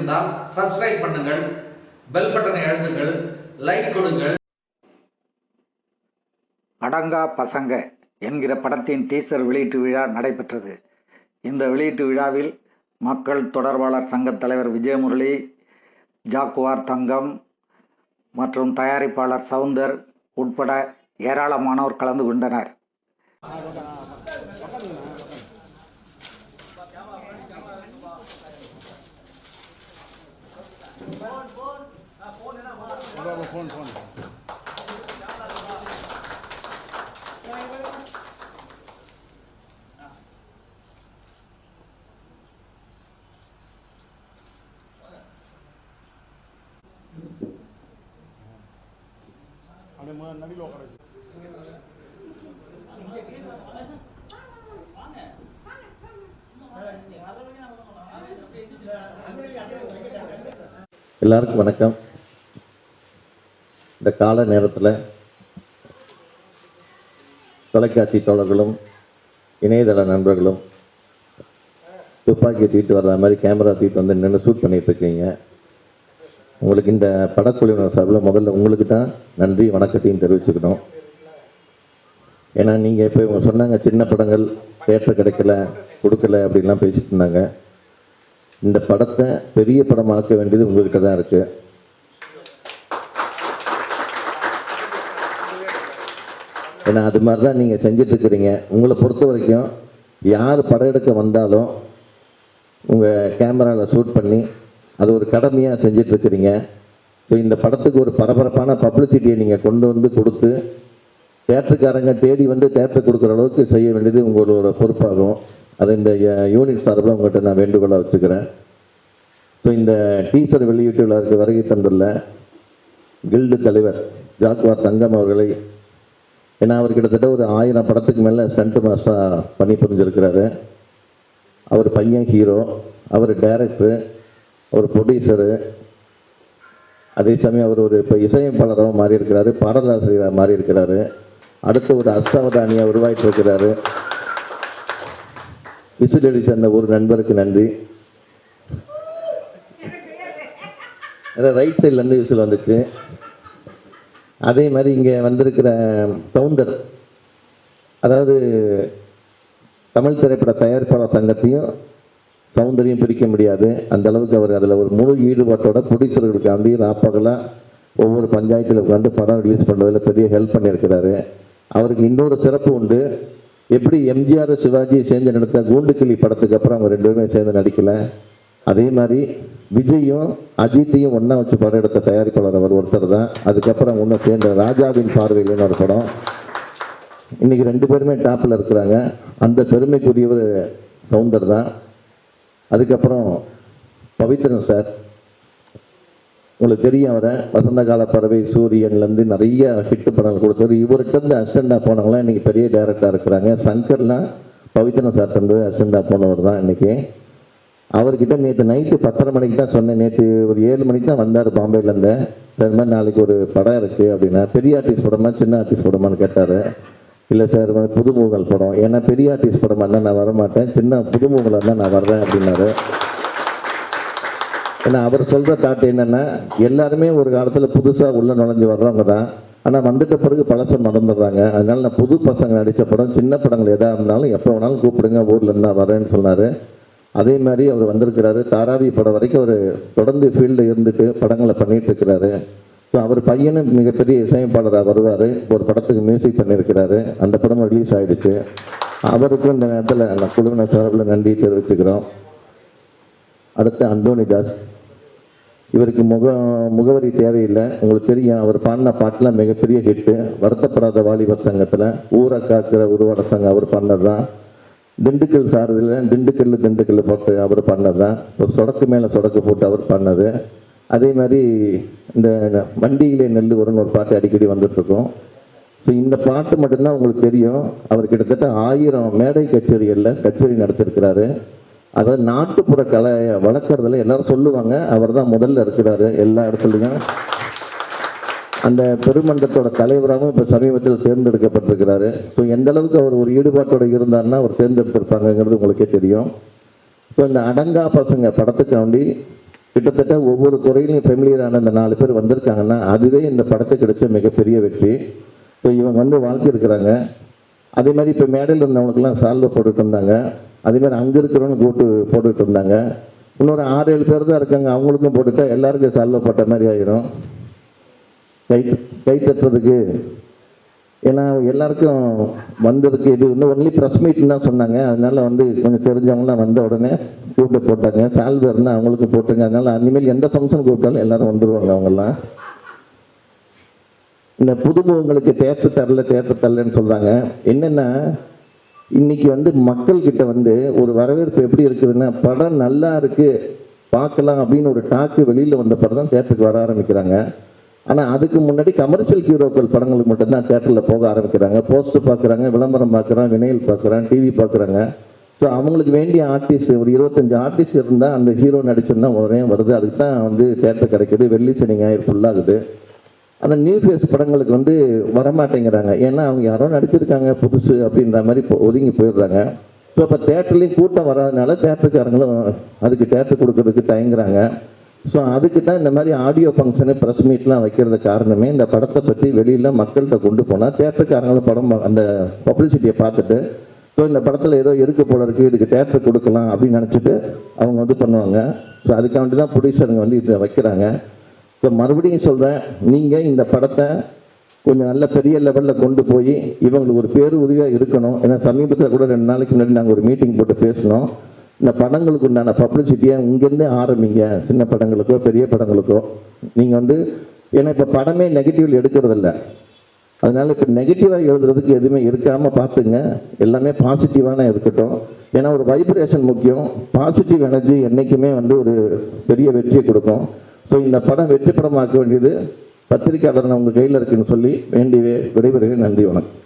பிடித்திருந்தால் சப்ஸ்கிரைப் பண்ணுங்கள் பெல் பட்டனை அழுத்துங்கள் லைக் கொடுங்கள். அடங்கா பசங்க என்கிற படத்தின் டீசர் வெளியீட்டு விழா நடைபெற்றது. இந்த வெளியீட்டு விழாவில் மக்கள் தொடர்பாளர் சங்கத் தலைவர் விஜயமுரளி ஜாக்குவார் தங்கம் மற்றும் தயாரிப்பாளர் சவுந்தர் உட்பட ஏராளமானோர் கலந்து கொண்டனர். அப்படியே முதல்ல நடுவில் உட்கார வச்சு எல்லாருக்கும் வணக்கம். இந்த கால நேரத்தில் தொலைக்காட்சி தோழர்களும் இணையதள நண்பர்களும் துப்பாக்கி தூக்கிட்டு வர்ற மாதிரி கேமரா தூக்கிட்டு வந்து நின்று ஷூட் பண்ணிகிட்டு இருக்கீங்க உங்களுக்கு இந்த படக்குழுவினர் சார்பில் முதல்ல உங்களுக்கு தான் நன்றி வணக்கத்தையும் தெரிவிச்சுக்கணும். ஏன்னா நீங்கள் இப்போ இவங்க சொன்னாங்க சின்ன படங்கள் தேட்டர் கிடைக்கல கொடுக்கல அப்படின்லாம் பேசிட்டு இருந்தாங்க. இந்த படத்தை பெரிய படமாக்க வேண்டியது உங்ககிட்ட தான் இருக்கு. ஏன்னா அது மாதிரி தான் நீங்கள் செஞ்சுட்டு இருக்கிறீங்க உங்களை பொறுத்த வரைக்கும் யார் படம் எடுக்க வந்தாலும் உங்கள் கேமராவில் ஷூட் பண்ணி அது ஒரு கடமையாக செஞ்சுட்டு இருக்கிறீங்க இப்போ இந்த படத்துக்கு ஒரு பரபரப்பான பப்ளிசிட்டியை நீங்கள் கொண்டு வந்து கொடுத்து தேட்டருக்காரங்க தேடி வந்து தேட்டர் கொடுக்குற அளவுக்கு செய்ய வேண்டியது உங்களோட பொறுப்பாகும். அதை இந்த யூனிட் சார்பில் உங்கள்கிட்ட நான் வேண்டுகோளாக வச்சுக்கிறேன் ஸோ இந்த டீசர் வெளியீட்டு விழாவுக்கு வருகை தந்துள்ள கில்டு தலைவர் ஜாக்வார் தங்கம் அவர்களை ஏன்னா அவர் கிட்டத்தட்ட ஒரு ஆயிரம் படத்துக்கு மேலே ஸ்டண்ட் மாஸ்டராக பணி புரிஞ்சிருக்கிறாரு. அவர் பையன் ஹீரோ அவர் டைரக்டரு அவர் ப்ரொடியூசரு. அதே சமயம் அவர் ஒரு இப்போ இசையமைப்பாளராக மாறியிருக்கிறாரு பாடலாசிரியராக மாறியிருக்கிறாரு. அடுத்து ஒரு அஷ்டாவதானியாக உருவாகிட்டு இருக்கிறாரு விசில் அடிச்ச ஒரு நண்பருக்கு நன்றி. ரைட் சைட்லேருந்து விசில் வந்துட்டு அதே மாதிரி இங்கே வந்திருக்கிற சவுந்தர் அதாவது தமிழ் திரைப்பட தயாரிப்பாளர் சங்கத்தையும் சௌந்தரியம் பிரிக்க முடியாது. அந்த அளவுக்கு அவர் அதில் ஒரு முழு ஈடுபாட்டோட ப்ரொடியூசர்களுக்காண்டி ராப்பகலாக ஒவ்வொரு பஞ்சாயத்தில் உட்காந்து படம் ரிலீஸ் பண்ணுறதுல பெரிய ஹெல்ப் பண்ணியிருக்கிறாரு. அவருக்கு இன்னொரு சிறப்பு உண்டு. எப்படி எம்ஜிஆர் சிவாஜி சேர்ந்து நடத்த கூண்டுக்கிளி படத்துக்கு அப்புறம் அவங்க ரெண்டு பேருமே சேர்ந்து நடிக்கல? அதே மாதிரி விஜயும் அஜித்தையும் ஒன்றா வச்சு படம் எடுத்த தயாரிப்பாளர் அவர் ஒருத்தர் தான். அதுக்கப்புறம் ஒன்று சேர்ந்த ராஜாவின் பார்வையில்னு ஒரு படம். இன்னைக்கு ரெண்டு பேருமே டாப்பில் இருக்கிறாங்க. அந்த பெருமைக்குரியவர் சவுந்தர் தான். அதுக்கப்புறம் பவித்ரன் சார். உங்களுக்கு தெரியும் அவரை வசந்த கால பறவை சூரியன்லேருந்து நிறைய ஹிட் படங்கள் கொடுத்தாரு இவர்கிட்ட இருந்து அசிஸ்டண்டாக போனவங்களாம் இன்னைக்கு பெரிய டேரக்டராக இருக்கிறாங்க. சங்கர்லாம் பவித்ரன் சார் இருந்து அசிஸ்டண்டாக போனவர் தான் இன்றைக்கி அவர்கிட்ட நேற்று நைட்டு பத்தரை மணிக்கு தான் சொன்னேன். நேற்று ஒரு ஏழு மணிக்கு தான் வந்தார் பாம்பேலேருந்து சார் மாதிரி நாளைக்கு ஒரு படம் இருக்குது அப்படின்னா பெரிய ஆர்டிஸ்ட் படமா சின்ன ஆர்டிஸ்ட் படமான்னு கேட்டார். இல்லை சார் வந்து புதுமுகல் படம். ஏன்னா பெரிய ஆர்டிஸ்ட் படமாக இருந்தால் நான் வரமாட்டேன். சின்ன புதுமுகலாக இருந்தால் நான் வர்றேன் அப்படின்னாரு. ஏன்னா அவர் சொல்கிற தாட் என்னென்னா எல்லாருமே ஒரு காலத்தில் புதுசாக உள்ளே நுழைஞ்சு வர்றவங்க தான். ஆனால் வந்துட்ட பிறகு பழசை மறந்துடுறாங்க. அதனால நான் புது பசங்க நடித்த படம் சின்ன படங்கள் எதாக இருந்தாலும் எப்போ வேணாலும் கூப்பிடுங்க ஊரில் தான் வரேன்னு சொன்னார். அதே மாதிரி அவர் வந்திருக்கிறாரு. தாராவி படம் வரைக்கும் அவர் தொடர்ந்து ஃபீல்டில் இருந்துட்டு படங்களை பண்ணிட்டு இருக்கிறாரு. ஸோ அவர் பையனும் மிகப்பெரிய இசையமைப்பாளராக வருவார். ஒரு படத்துக்கு மியூசிக் பண்ணியிருக்கிறாரு. அந்த படம் ரிலீஸ் ஆகிடுச்சு அவருக்கும் இந்த நேரத்தில் நான் குழுவினர் சார்பில் நன்றி தெரிவிச்சுக்கிறோம். அடுத்து அந்தோனி தாஸ். இவருக்கு முக முகவரி தேவையில்லை. உங்களுக்கு தெரியும் அவர் பாடின பாட்டுலாம் மிகப்பெரிய ஹிட்டு வருத்தப்படாத வாலிபர் சங்கத்தில் ஊரை காக்கிற உருவாட சங்கம் அவர் பண்ணது தான் திண்டுக்கல் சாரதியில் திண்டுக்கல் திண்டுக்கல் போட்டு அவர் பண்ணது தான் ஒரு சொடக்கு மேலே சொடக்கு போட்டு அவர் பண்ணது. அதே மாதிரி இந்த வண்டியிலே நெல் வரும்னு ஒரு பாட்டு அடிக்கடி வந்துட்டுருக்கோம். ஸோ இந்த பாட்டு மட்டும்தான் உங்களுக்கு தெரியும். அவர் கிட்டத்தட்ட ஆயிரம் மேடை கச்சேரிகளில் கச்சேரி நடத்திருக்கிறாரு. அதாவது நாட்டுப்புற கலையை வளர்க்குறதுல எல்லாரும் சொல்லுவாங்க. அவர் தான் முதல்ல இருக்கிறாரு எல்லா இடத்துலையும். அந்த பெருமன்றத்தோட தலைவராகவும் இப்போ சமீபத்தில் தேர்ந்தெடுக்கப்பட்டிருக்கிறாரு. ஸோ எந்த அளவுக்கு அவர் ஒரு ஈடுபாட்டோடு இருந்தார்னா அவர் தேர்ந்தெடுத்திருப்பாங்கங்கிறது உங்களுக்கே தெரியும். இப்போ இந்த அடங்கா பசங்க படத்துக்காண்டி கிட்டத்தட்ட ஒவ்வொரு துறையிலையும் ஃபெமிலியரான இந்த நாலு பேர் வந்திருக்காங்கன்னா அதுவே இந்த படத்துக்கு கிடைச்ச மிகப்பெரிய வெற்றி. இப்போ இவங்க வந்து வாழ்த்திருக்கிறாங்க. அதே மாதிரி இப்போ மேடையில் இருந்தவங்களுக்குலாம் சால்வை போட்டுட்டு இருந்தாங்க. அதே மாதிரி அங்கே இருக்கிறவங்க கூட்டு போட்டுக்கிட்டு இருந்தாங்க. இன்னொரு ஆறு ஏழு பேர் தான் இருக்காங்க. அவங்களுக்கும் போட்டுட்டா எல்லாருக்கும் சால்வை பட்ட மாதிரி ஆயிரும். கை கை தட்டுறதுக்கு. ஏன்னா எல்லாருக்கும் வந்திருக்கு. இது வந்து ஒன்லி ப்ரெஸ் மீட்னு தான் சொன்னாங்க. அதனால வந்து கொஞ்சம் தெரிஞ்சவங்களாம் வந்த உடனே கூப்பிட்டு போட்டாங்க. சால்வை இருந்தால் அவங்களுக்கு போட்டுங்க. அதனால அனிமேல் எந்த ஃபங்க்ஷன் கூப்பிட்டாலும் எல்லாரும் வந்துடுவாங்க அவங்கெல்லாம். இந்த புதுமுகங்களுக்கு தேட்டர் தரல தேட்டர் தரலன்னு சொல்கிறாங்க என்னென்னா இன்னைக்கு வந்து மக்கள் கிட்ட வந்து ஒரு வரவேற்பு எப்படி இருக்குதுன்னா படம் நல்லா இருக்கு பார்க்கலாம் அப்படின்னு ஒரு டாக்கு வெளியில் வந்த படம் தான் தேட்டருக்கு வர ஆரம்பிக்கிறாங்க. ஆனால் அதுக்கு முன்னாடி கமர்ஷியல் ஹீரோக்கள் படங்களுக்கு மட்டும்தான் தேட்டரில் போக ஆரம்பிக்கிறாங்க. போஸ்டர் பார்க்குறாங்க விளம்பரம் பார்க்குறான் வினைல் பார்க்குறான் டிவி பார்க்குறாங்க. ஸோ அவங்களுக்கு வேண்டிய ஆர்டிஸ்ட் ஒரு இருபத்தஞ்சு ஆர்டிஸ்ட் இருந்தால் அந்த ஹீரோ நடிச்சிருந்தா உடனே வருது. அதுக்கு தான் வந்து தேட்டர் கிடைக்குது. வெள்ளி சனி ஞாயிறு ஃபுல்லாகுது அந்த நியூ ஃபேஸ் படங்களுக்கு வந்து வரமாட்டேங்கிறாங்க. ஏன்னா அவங்க யாரோ நடிச்சிருக்காங்க புதுசு அப்படின்ற மாதிரி இப்போ ஒதுங்கி போயிடுறாங்க. ஸோ இப்போ தேட்டர்லேயும் கூட்டம் வராதனால தேட்டருக்காரங்களும் அதுக்கு தேட்டர் கொடுக்கறதுக்கு தயங்குறாங்க. ஸோ அதுக்கு தான் இந்த மாதிரி ஆடியோ ஃபங்க்ஷனு ப்ரெஸ் மீட்லாம் வைக்கிறது காரணமே இந்த படத்தை பற்றி வெளியில் மக்கள்கிட்ட கொண்டு போனால் தேட்டருக்காரங்களும் படம் அந்த பப்ளிசிட்டியை பார்த்துட்டு ஸோ இந்த படத்தில் ஏதோ இருக்க போல இருக்குது இதுக்கு தேட்டர் கொடுக்கலாம் அப்படின்னு நினச்சிட்டு அவங்க வந்து பண்ணுவாங்க. ஸோ அதுக்காண்டி தான் ப்ரொடியூசருங்க வந்து இதை வைக்கிறாங்க. இப்போ மறுபடியும் சொல்கிறேன் நீங்கள் இந்த படத்தை கொஞ்சம் நல்ல பெரிய லெவலில் கொண்டு போய் இவங்களுக்கு ஒரு பேர் உதவியாக இருக்கணும். ஏன்னா சமீபத்தில் கூட ரெண்டு நாளைக்கு முன்னாடி நாங்கள் ஒரு மீட்டிங் போட்டு பேசினோம். இந்த படங்களுக்கு உண்டான பப்ளிசிட்டியை இங்கேருந்தே ஆரம்பிங்க? சின்ன படங்களுக்கோ பெரிய படங்களுக்கோ? நீங்கள் வந்து ஏன்னா இப்போ படமே நெகட்டிவ் எடுக்கிறதில்ல. அதனால் இப்போ நெகட்டிவாக எழுதுறதுக்கு எதுவுமே இருக்காமல் பார்த்துங்க. எல்லாமே பாசிட்டிவான இருக்கட்டும். ஏன்னா ஒரு வைப்ரேஷன் முக்கியம். பாசிட்டிவ் எனர்ஜி என்றைக்குமே வந்து ஒரு பெரிய வெற்றியை கொடுக்கும். ஸோ இந்த படம் வெற்றி படமாக்க வேண்டியது பத்திரிக்கையாளர் உங்கள் கையில் இருக்குன்னு சொல்லி வேண்டியவே விடைபெறுகிறேன். நன்றி வணக்கம்.